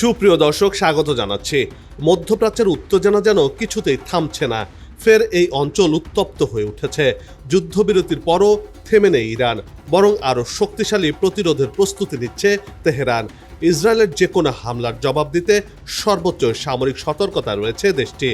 সুপ্রিয় দর্শক, স্বাগত জানাচ্ছি। মধ্যপ্রাচ্যের উত্তেজনা যেন কিছুতেই থামছে না। ফের এই অঞ্চল উত্তপ্ত হয়ে উঠেছে। যুদ্ধবিরতির পরও থেমে নেই ইরান, বরং আরও শক্তিশালী প্রতিরোধের প্রস্তুতি নিচ্ছে তেহরান। ইসরায়েলের যে কোনো হামলার জবাব দিতে সর্বোচ্চ সামরিক সতর্কতা রয়েছে দেশটি।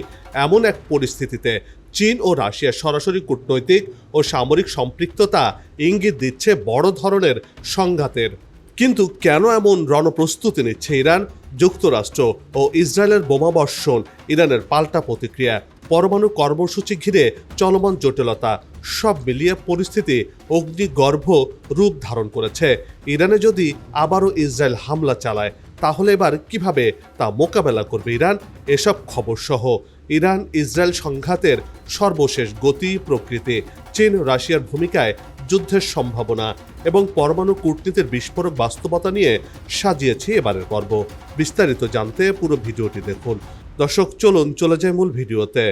এমন এক পরিস্থিতিতে চীন ও রাশিয়ার সরাসরি কূটনৈতিক ও সামরিক সম্পৃক্ততা ইঙ্গিত দিচ্ছে বড় ধরনের সংঘাতের। কিন্তু কেন এমন রণপ্রস্তুতি নিচ্ছে ইরান? যুক্তরাষ্ট্র ও ইসরায়েলের বোমাবর্ষণ ইরানের পাল্টা প্রতিক্রিয়া, পরমাণু কর্মসূচি ঘিরে চলমান জটিলতা, সব মিলিয়ে পরিস্থিতি অগ্নিগর্ভ রূপ ধারণ করেছে। ইরানে যদি আবারও ইসরায়েল হামলা চালায়, তাহলে এবার কীভাবে তা মোকাবেলা করবে ইরান? এসব খবর সহ ইরান ইসরায়েল সংঘাতের সর্বশেষ গতি, প্রকৃতি চীন রাশিয়ার ভূমিকায় যুদ্ধের সম্ভাবনা এবং পরমাণু কূটনীতির বিস্ফোরক বাস্তবতা নিয়ে সাজিয়েছি এবারের পর্ব। বিস্তারিত জানতে পুরো ভিডিওটি দেখুন। দর্শক, চলুন, চলে যায় মূল ভিডিওতে।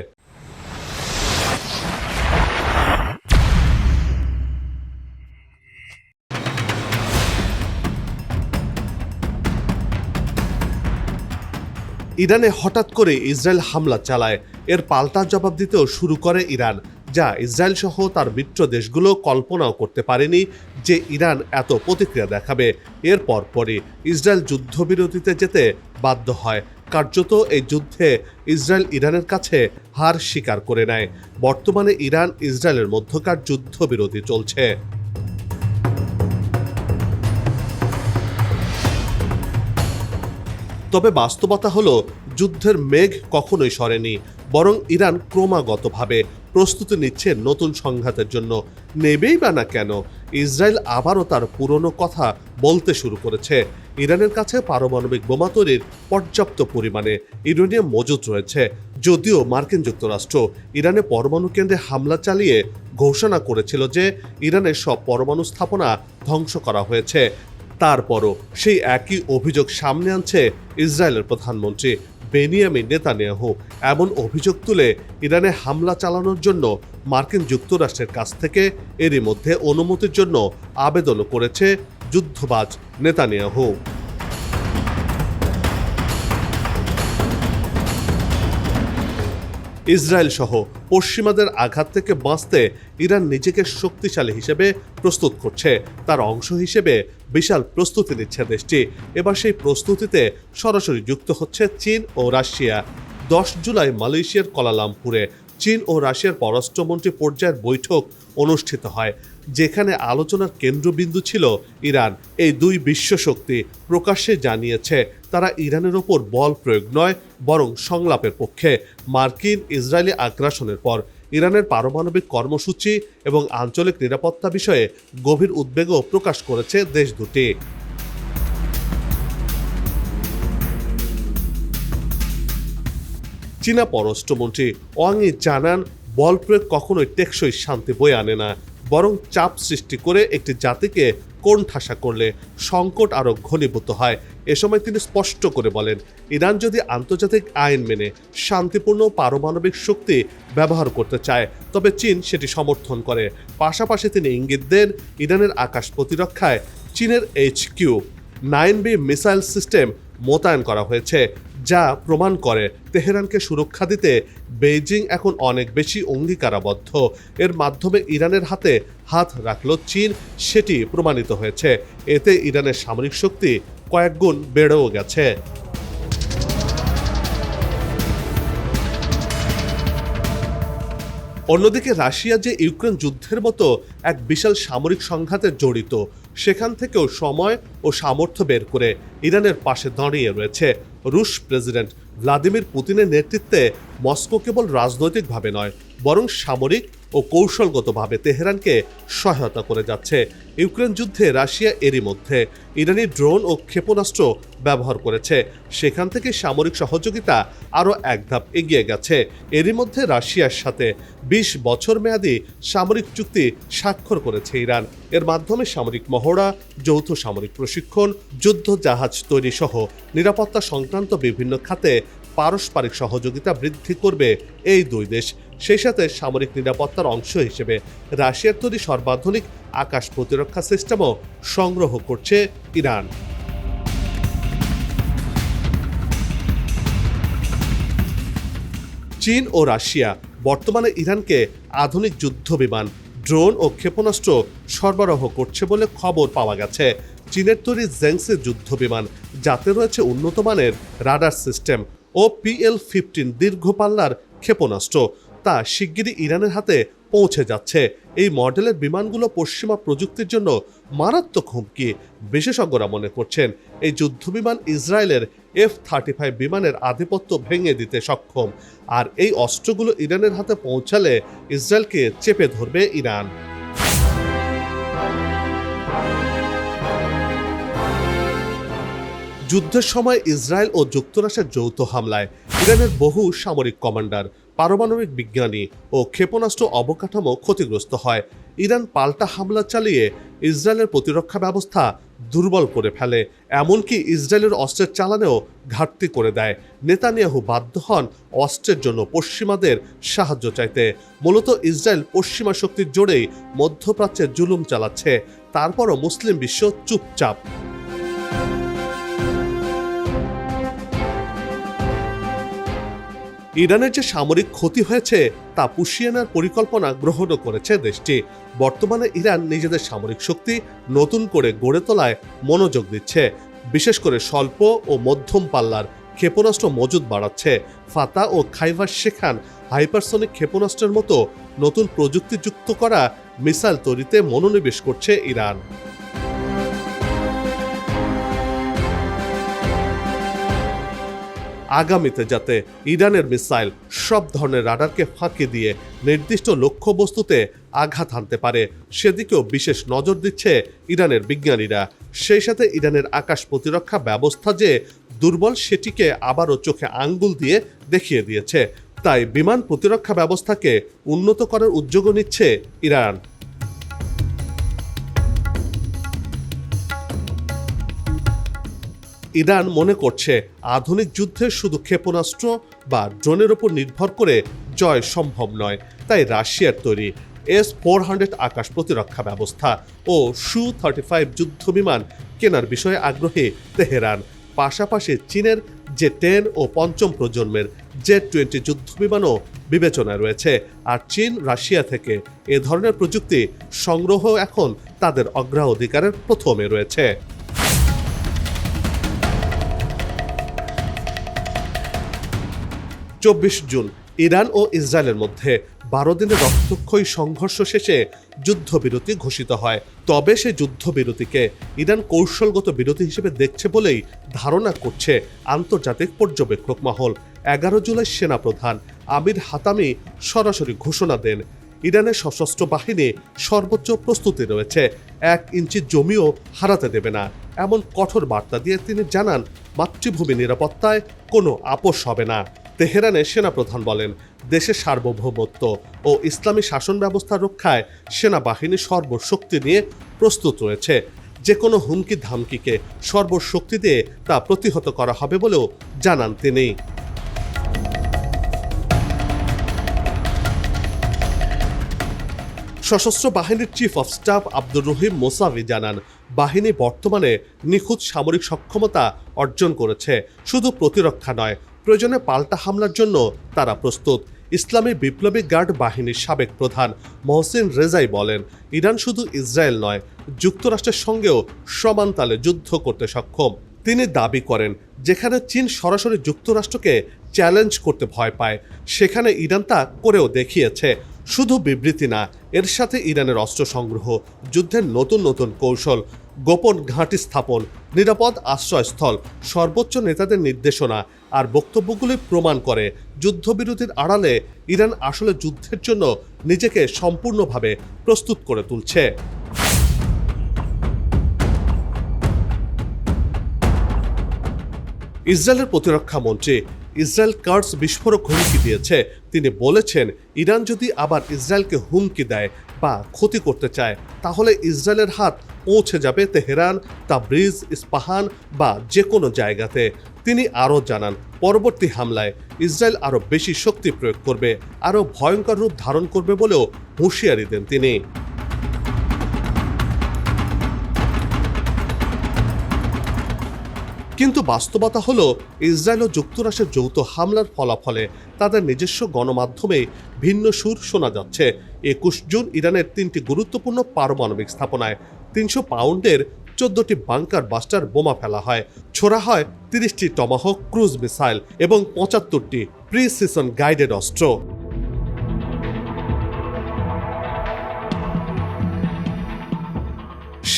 ইরানে হঠাৎ করে ইসরায়েল হামলা চালায়। এর পাল্টা জবাব দিতেও শুরু করে ইরান। যা ইসরায়েল সহ তার মিত্র দেশগুলো কল্পনাও করতে পারেনি যে ইরান এত প্রতিক্রিয়া দেখাবে। এর পরপরই ইসরায়েল যুদ্ধবিরতিতে যেতে বাধ্য হয়। কার্যত এই যুদ্ধে ইসরায়েল ইরানের কাছে হার স্বীকার করে নেয়। বর্তমানে ইরান ইসরায়েলের মধ্যকার যুদ্ধবিরতি চলছে। তবে বাস্তবতা হলো, যুদ্ধের মেঘ কখনোই সরেনি, বরং ইরান ক্রমাগতভাবে প্রস্তুতি নিচ্ছে নতুন সংঘাতের জন্য। নেবেই বা না কেন? ইসরায়েল আবারও তার পুরনো কথা বলতে শুরু করেছে। ইরানের কাছে পারমাণবিক বোমা তৈরির পর্যাপ্ত পরিমাণে ইউরেনিয়াম মজুদ রয়েছে। যদিও মার্কিন যুক্তরাষ্ট্র ইরানে পরমাণু কেন্দ্রে হামলা চালিয়ে ঘোষণা করেছিল যে ইরানের সব পরমাণু স্থাপনা ধ্বংস করা হয়েছে। তারপরও সেই একই অভিযোগ সামনে আনছে ইসরায়েলের প্রধানমন্ত্রী। বেনিয়ামিন নেতানিয়াহু এমন অভিযোগ তুলে ইরানে হামলা চালানোর জন্য মার্কিন যুক্তরাষ্ট্রের কাছ থেকে এরই মধ্যে অনুমতির জন্য আবেদনও করেছে যুদ্ধবাজ নেতানিয়াহু। ইসরায়েল সহ পশ্চিমাদের আঘাত থেকে বাঁচতে ইরান নিজেকে শক্তিশালী হিসেবে প্রস্তুত করছে। তার অংশ হিসেবে বিশাল প্রস্তুতি নিচ্ছে দেশটি। এবার সেই প্রস্তুতিতে সরাসরি যুক্ত হচ্ছে চীন ও রাশিয়া। দশ জুলাই মালয়েশিয়ার কলালামপুরে চীন ও রাশিয়ার পররাষ্ট্রমন্ত্রী পর্যায়ের বৈঠক অনুষ্ঠিত হয়, যেখানে আলোচনার কেন্দ্রবিন্দু ছিল ইরান। এই দুই বিশ্বশক্তি প্রকাশ্যে জানিয়েছে তারা ইরানের ওপর বল প্রয়োগ নয়, বরং সংলাপের পক্ষে। মার্কিন ইসরায়েলি আগ্রাসনের পর ইরানের পারমাণবিক কর্মসূচি এবং আঞ্চলিক নিরাপত্তা বিষয়ে গভীর উদ্বেগও প্রকাশ করেছে দেশ দুটি। চীনা পররাষ্ট্রমন্ত্রী ওয়াংই জানান, বল প্রয়োগ কখনোই টেকসই শান্তি বয়ে আনে না, বরং চাপ সৃষ্টি করে একটি জাতিকে কোণঠাসা করলে সংকট আরও ঘনীভূত হয়। এ সময় তিনি স্পষ্ট করে বলেন, ইরান যদি আন্তর্জাতিক আইন মেনে শান্তিপূর্ণ পারমাণবিক শক্তি ব্যবহার করতে চায়, তবে চীন সেটি সমর্থন করে। পাশাপাশি তিনি ইঙ্গিত দেন, ইরানের আকাশ প্রতিরক্ষায় চীনের H Q nine B missile system মোতায়েন করা হয়েছে। যা প্রমাণ করে তেহরানকে সুরক্ষা দিতে বেইজিং এখন অনেক বেশি অঙ্গীকারাবদ্ধ। এর মাধ্যমে ইরানের হাতে হাত রাখল চীন, সেটি প্রমাণিত হয়েছে। এতে ইরানের সামরিক শক্তি কয়েকগুণ বেড়েও গেছে। অন্যদিকে রাশিয়া যে ইউক্রেন যুদ্ধের মতো এক বিশাল সামরিক সংঘাতে জড়িত সেখান থেকেও সময় ও সামর্থ্য বের করে ইরানের পাশে দাঁড়িয়ে রয়েছে রুশ প্রেসিডেন্ট ভ্লাদিমির পুতিনের নেতৃত্বে মস্কো কেবল রাজনৈতিকভাবে নয়, বরং সামরিক ও কৌশলগতভাবে তেহরানকে সহায়তা করে যাচ্ছে। ইউক্রেন যুদ্ধে রাশিয়া এরই মধ্যে ইরানি ড্রোন ও ক্ষেপণাস্ত্র ব্যবহার করেছে। সেখান থেকে সামরিক সহযোগিতা আরও এক ধাপ এগিয়ে গেছে। এরই মধ্যে রাশিয়ার সাথে বিশ বছর মেয়াদী সামরিক চুক্তি স্বাক্ষর করেছে ইরান। এর মাধ্যমে সামরিক মহড়া, যৌথ সামরিক প্রশিক্ষণ, যুদ্ধ জাহাজ তৈরি সহ নিরাপত্তা সংক্রান্ত বিভিন্ন খাতে পারস্পরিক সহযোগিতা বৃদ্ধি করবে এই দুই দেশ। সেই সাথে সামরিক নিরাপত্তার অংশ হিসেবে রাশিয়ার তৈরি সর্বাধুনিক আকাশ প্রতিরক্ষা সিস্টেমও সংগ্রহ করছে ইরান। চীন ও রাশিয়া বর্তমানে ইরানকে আধুনিক যুদ্ধ বিমান, ড্রোন ও ক্ষেপণাস্ত্র সরবরাহ করছে বলে খবর পাওয়া গেছে। চীনের তৈরি জেংসের যুদ্ধ বিমান যাতে রয়েছে উন্নত মানের রাডার সিস্টেম ও পিএল ফিফটিন দীর্ঘ পাল্লার ক্ষেপণাস্ত্র। তা শিগগিরই ইরানের হাতে পৌঁছে যাচ্ছে। এই মডেলের বিমানগুলো পশ্চিমা প্রযুক্তির জন্য মারাত্মক হুমকি, বিশেষজ্ঞরা মনে করছেন। এই যুদ্ধবিমান ইসরায়েলের এফ থার্টি ফাইভ বিমানের আধিপত্য ভেঙে দিতে সক্ষম। আর এই অস্ত্রগুলো ইরানের হাতে পৌঁছালে ইসরায়েলকে চেপে ধরবে ইরান। যুদ্ধের সময় ইসরায়েল ও যুক্তরাষ্ট্রের যৌথ হামলায় ইরানের বহু সামরিক কমান্ডার পারমাণবিক বিজ্ঞানী ও ক্ষেপণাস্ত্র অবকাঠামো ক্ষতিগ্রস্ত হয়। ইরান পাল্টা হামলা চালিয়ে ইসরায়েলের প্রতিরক্ষা ব্যবস্থা দুর্বল করে ফেলে, এমনকি ইসরায়েলের অস্ত্রের চালানেও ঘাটতি করে দেয়। নেতানিয়াহু বাধ্য হন অস্ত্রের জন্য পশ্চিমাদের সাহায্য চাইতে। মূলত ইসরায়েল পশ্চিমা শক্তির জোরেই মধ্যপ্রাচ্যের জুলুম চালাচ্ছে, তারপরও মুসলিম বিশ্ব চুপচাপ। ইরানের যে সামরিক ক্ষতি হয়েছে, তা পুষিয়ে নেওয়ার পরিকল্পনা গ্রহণও করেছে দেশটি। বর্তমানে ইরান নিজেদের সামরিক শক্তি নতুন করে গড়ে তোলায় মনোযোগ দিচ্ছে। বিশেষ করে স্বল্প ও মধ্যম পাল্লার ক্ষেপণাস্ত্র মজুদ বাড়াচ্ছে। ফাতা ও খাইবার শেখান হাইপারসনিক ক্ষেপণাস্ত্রের মতো নতুন প্রযুক্তি যুক্ত করা মিসাইল তৈরিতে মনোনিবেশ করছে ইরান। আগামীতে যাতে ইরানের মিসাইল সব ধরনের রাডারকে ফাঁকি দিয়ে নির্দিষ্ট লক্ষ্যবস্তুতে আঘাত হানতে পারে, সেদিকেও বিশেষ নজর দিচ্ছে ইরানের বিজ্ঞানীরা। সেই সাথে ইরানের আকাশ প্রতিরক্ষা ব্যবস্থা যে দুর্বল, সেটিকে আবারও চোখে আঙ্গুল দিয়ে দেখিয়ে দিয়েছে। তাই বিমান প্রতিরক্ষা ব্যবস্থাকে উন্নত করার উদ্যোগও নিচ্ছে ইরান। ইরান মনে করছে আধুনিক যুদ্ধে শুধু ক্ষেপণাস্ত্র বা ড্রোনের উপর নির্ভর করে জয় সম্ভব নয়, তাই রাশিয়ার তৈরি এস ফোর হান্ড্রেড আকাশ প্রতিরক্ষা ব্যবস্থা ও সু থার্টি ফাইভ যুদ্ধ বিমান কেনার বিষয়ে আগ্রহী তেহরান। পাশাপাশি চীনের যে টেন ও পঞ্চম প্রজন্মের জেড টোয়েন্টি যুদ্ধ বিমানও বিবেচনায় রয়েছে, আর চীন, রাশিয়া থেকে এ ধরনের প্রযুক্তি সংগ্রহ এখন তাদের অগ্রাধিকারের প্রথমে রয়েছে। চব্বিশ জুন ইরান ও ইসরায়েলের মধ্যে বারো দিনের রক্তক্ষয়ী সংঘর্ষ শেষে যুদ্ধবিরতি ঘোষিত হয়। তবে সে যুদ্ধবিরতিকে ইরান কৌশলগত বিরতি হিসেবে দেখছে বলেই ধারণা করছে আন্তর্জাতিক পর্যবেক্ষক মহল। এগারো জুলাই সেনাপ্রধান আমির হাতামি সরাসরি ঘোষণা দেন ইরানের সশস্ত্র বাহিনী সর্বোচ্চ প্রস্তুতি রয়েছে, এক ইঞ্চি জমিও হারাতে দেবে না। এমন কঠোর বার্তা দিয়ে তিনি জানান, মাতৃভূমি নিরাপত্তায় কোনো আপোষ হবে না। তেহরানে সেনাপ্রধান বলেন দেশের সার্বভৌমত্ব ও ইসলামী শাসন ব্যবস্থা রক্ষায় সেনাবাহিনী সর্বশক্তি নিয়ে প্রস্তুত রয়েছে। যে কোনো হুমকি ধামকিকে সর্বশক্তি দিয়ে তা প্রতিহত করা হবে বলেও জানান তিনি। সশস্ত্র বাহিনীর chief of staff Abdur Rahim Mousavi জানান, বাহিনী বর্তমানে নিখুঁত সামরিক সক্ষমতা অর্জন করেছে, শুধু প্রতিরক্ষা নয় প্রয়োজনে পাল্টা হামলার জন্য তারা প্রস্তুত। ইসলামী বিপ্লবী গার্ড বাহিনীর সাবেক প্রধান মহসিন রেজাই বলেন, ইরান শুধু ইসরায়েল নয়, যুক্তরাষ্ট্রের সঙ্গেও সমান তালে যুদ্ধ করতে সক্ষম। তিনি দাবি করেন, যেখানে চীন সরাসরি যুক্তরাষ্ট্রকে চ্যালেঞ্জ করতে ভয় পায়, সেখানে ইরান তা করেও দেখিয়েছে। শুধু বিবৃতি না, এর সাথে ইরানের অস্ত্র সংগ্রহ যুদ্ধের নতুন নতুন কৌশল, গোপন ঘাঁটি স্থাপন, নিরাপদ আশ্রয়স্থল, সর্বোচ্চ নেতাদের নির্দেশনা আর বক্তব্যগুলি প্রমাণ করে। যুদ্ধবিরতির আড়ালে ইরান আসলে যুদ্ধের জন্য নিজেকে সম্পূর্ণভাবে প্রস্তুত করে তুলছে। ইসরায়েলের প্রতিরক্ষা মন্ত্রী ইসরায়েল কার্ডস বিস্ফোরক হুমকি দিয়েছে। তিনি বলেছেন, ইরান যদি আবার ইসরায়েলকে হুমকি দেয় বা ক্ষতি করতে চায়, তাহলে ইসরায়েলের হাত পৌঁছে যাবে তেহরান, তাবরিজ, ইস্পাহান বা যে কোনো জায়গাতে। তিনি আরও জানান, পরবর্তী হামলায় ইসরায়েল আরও বেশি শক্তি প্রয়োগ করবে, আরও ভয়ঙ্কর রূপ ধারণ করবে বলেও হুঁশিয়ারি দেন তিনি। কিন্তু বাস্তবতা হলো, ইসরায়েল ও যুক্তরাষ্ট্রের যৌথ হামলার ফলাফলে তাদের নিজস্ব গণমাধ্যমে ভিন্ন সুর শোনা যাচ্ছে। একুশ জুন ইরানের তিনটি গুরুত্বপূর্ণ পারমাণবিক স্থাপনায় তিনশো পাউন্ডের চোদ্দটি বাংকার বাস্টার বোমা ফেলা হয়। ছোড়া হয় তিরিশটি টমাহক ক্রুজ মিসাইল এবং পঁচাত্তরটি প্রি সিজন গাইডেড অস্ত্র।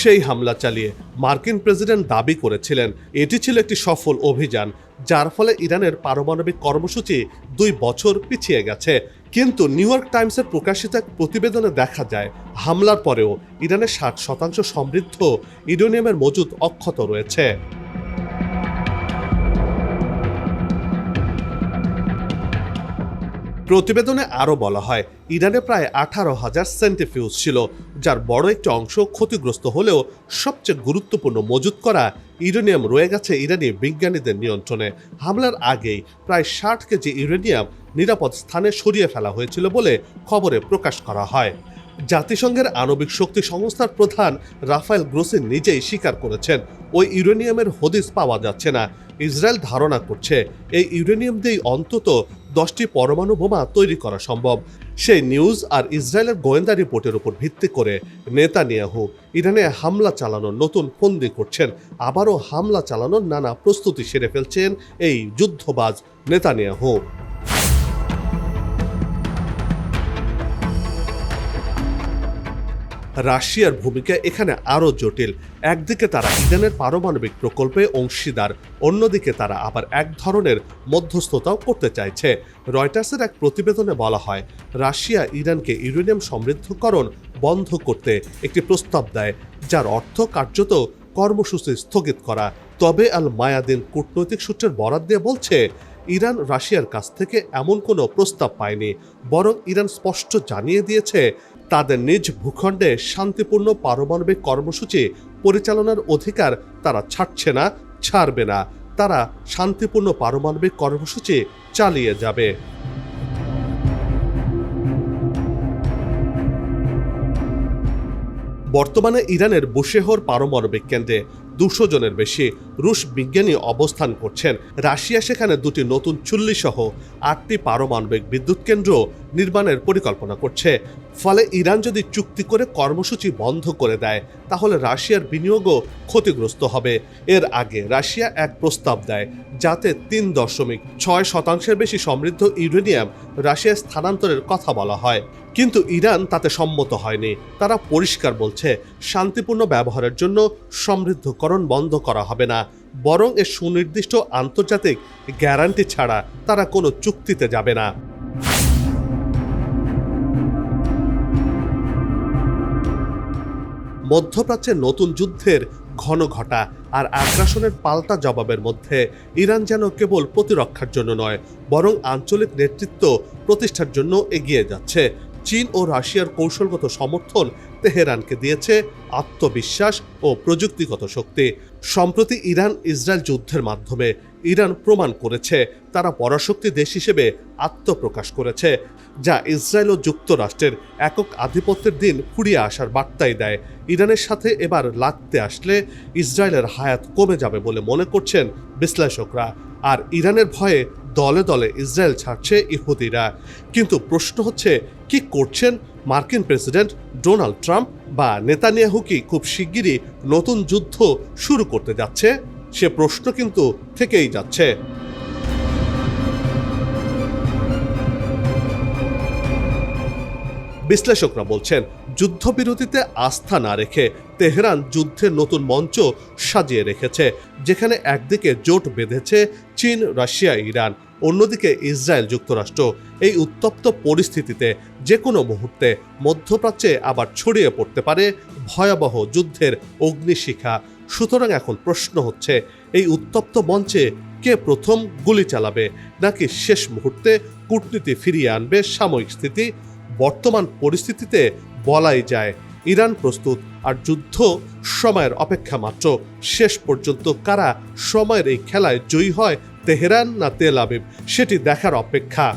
সেই হামলা চালিয়ে মার্কিন প্রেসিডেন্ট দাবি করেছিলেন, এটি ছিল একটি সফল অভিযান, যার ফলে ইরানের পারমাণবিক কর্মসূচি দুই বছর পিছিয়ে গেছে। কিন্তু নিউ ইয়র্ক টাইমসের প্রকাশিত এক প্রতিবেদনে দেখা যায়, হামলার পরেও ইরানের ষাট শতাংশ সমৃদ্ধ ইউরেনিয়ামের মজুদ অক্ষত রয়েছে। প্রতিবেদনে আরও বলা হয়, ইরানে প্রায় আঠারো হাজার সেন্টিফিউজ ছিল, যার বড় একটি অংশ ক্ষতিগ্রস্ত হলেও সবচেয়ে গুরুত্বপূর্ণ মজুত করা ইউরেনিয়াম রয়ে গেছে ইরানি বিজ্ঞানীদের নিয়ন্ত্রণে। হামলার আগেই প্রায় ষাট কেজি ইউরেনিয়াম নিরাপদ স্থানে সরিয়ে ফেলা হয়েছিল বলে খবরে প্রকাশ করা হয়। জাতিসংঘের আণবিক শক্তি সংস্থার প্রধান রাফায়েল গ্রোসিন নিজেই স্বীকার করেছেন, ওই ইউরেনিয়ামের হদিস পাওয়া যাচ্ছে না। ইসরায়েল ধারণা করছে, এই ইউরেনিয়াম দিয়েই অন্তত দশটি পরমাণু বোমা তৈরি করা সম্ভব। সেই নিউজ আর ইসরায়েলের গোয়েন্দা রিপোর্টের উপর ভিত্তি করে নেতানিয়াহু ইরানে হামলা চালানোর নতুন ফন্দি করছেন। আবারও হামলা চালানোর নানা প্রস্তুতি সেরে ফেলছেন এই যুদ্ধবাজ নেতানিয়াহু। রাশিয়ার ভূমিকা এখানে আরও জটিল। একদিকে তারা ইরানের পারমাণবিক প্রকল্পে অংশীদার, অন্যদিকে তারা আবার এক ধরনের মধ্যস্থতাও করতে চাইছে। রয়টার্সের এক প্রতিবেদনে বলা হয়, রাশিয়া ইরানকে ইউরেনিয়াম সমৃদ্ধকরণ বন্ধ করতে একটি প্রস্তাব দেয়, যার অর্থ কার্যত কর্মসূচি স্থগিত করা। তবে আল মায়াদিন কূটনৈতিক সূত্রের বরাদ দিয়ে বলছে, ইরান রাশিয়ার কাছ থেকে এমন কোনো প্রস্তাব পায়নি, বরং ইরান স্পষ্ট জানিয়ে দিয়েছে, তাদের নিজ ভূখণ্ডে শান্তিপূর্ণ পারমাণবিক কর্মসূচি পরিচালনার অধিকার তারা ছাড়ছে না, ছাড়বে না। তারা শান্তিপূর্ণ পারমাণবিক কর্মসূচি চালিয়ে যাবে। বর্তমানে ইরানের বুশেহর পারমাণবিক কেন্দ্রে দুশো জনের বেশি রুশ বিজ্ঞানী অবস্থান করছেন। রাশিয়া সেখানে দুটি নতুন চুল্লি সহ আটটি পারমাণবিক বিদ্যুৎ কেন্দ্র নির্মাণের পরিকল্পনা করছে। ফলে ইরান যদি চুক্তি করে কর্মসূচি বন্ধ করে দেয়, তাহলে রাশিয়ার বিনিয়োগও ক্ষতিগ্রস্ত হবে। এর আগে রাশিয়া এক প্রস্তাব দেয়, যাতে তিন দশমিক ছয় শতাংশের বেশি সমৃদ্ধ ইউরেনিয়াম রাশিয়া স্থানান্তরের কথা বলা হয়। কিন্তু ইরান তাতে সম্মত হয়নি। তারা পরিষ্কার বলছে, শান্তিপূর্ণ ব্যবহারের জন্য সমৃদ্ধকরণ বন্ধ করা হবে না। বরং এর সুনির্দিষ্ট আন্তর্জাতিক গ্যারান্টি ছাড়া তারা কোনো চুক্তিতে যাবে না। মধ্যপ্রাচ্যের নতুন যুদ্ধের ঘন ঘটা আর আগ্রাসনের পাল্টা জবাবের মধ্যে ইরান যেন কেবল প্রতিরক্ষার জন্য নয়, বরং আঞ্চলিক নেতৃত্ব প্রতিষ্ঠার জন্য এগিয়ে যাচ্ছে। চীন ও রাশিয়ার কৌশলগত সমর্থন তেহরানকে দিয়েছে আত্মবিশ্বাস ও প্রযুক্তিগত শক্তি। সম্প্রতি ইরান ইসরায়েল যুদ্ধের মাধ্যমে ইরান প্রমাণ করেছে। তারা পরাশক্তি দেশ হিসেবে আত্মপ্রকাশ করেছে, যা ইসরায়েল ও যুক্তরাষ্ট্রের একক আধিপত্যের দিন ফুরিয়ে আসার বার্তাই দেয়। ইরানের সাথে এবার লাগতে আসলে ইসরায়েলের হায়াত কমে যাবে বলে মনে করছেন বিশ্লেষকরা। আর ইরানের ভয়ে দলে দলে ইসরায়েল ছাড়ছে ইহুদিরা। কিন্তু প্রশ্ন হচ্ছে, কি করছেন মার্কিন প্রেসিডেন্ট ডোনাল্ড ট্রাম্প বা নেতানিয়াহু কি খুব শিগগিরই নতুন যুদ্ধ শুরু করতে যাচ্ছে? সে প্রশ্ন কিন্তু থেকেই যাচ্ছে। বিশ্লেষকরা বলছেন, যুদ্ধবিরতিতে আস্থা না রেখে তেহরান যুদ্ধের নতুন মঞ্চ সাজিয়ে রেখেছে, যেখানে একদিকে জোট বেঁধেছে চীন, রাশিয়া, ইরান, অন্যদিকে ইসরায়েল যুক্তরাষ্ট্র। এই উত্তপ্ত পরিস্থিতিতে যে কোনো মুহূর্তে মধ্যপ্রাচ্যে আবার ছড়িয়ে পড়তে পারে ভয়াবহ যুদ্ধের অগ্নিশিখা। সুতরাং এখন প্রশ্ন হচ্ছে, এই উত্তপ্ত মঞ্চে কে প্রথম গুলি চালাবে? নাকি শেষ মুহূর্তে কূটনীতি ফিরিয়ে আনবে? সাময়িক স্থিতি বর্তমান পরিস্থিতিতে বলাই যায়। ইরান প্রস্তুত আর যুদ্ধ সময়ের অপেক্ষা মাত্র। শেষ পর্যন্ত কারা সময়ের এই খেলায় জয়ী হয়, তেহরান না তেল আবিব? সেটি দেখার অপেক্ষা।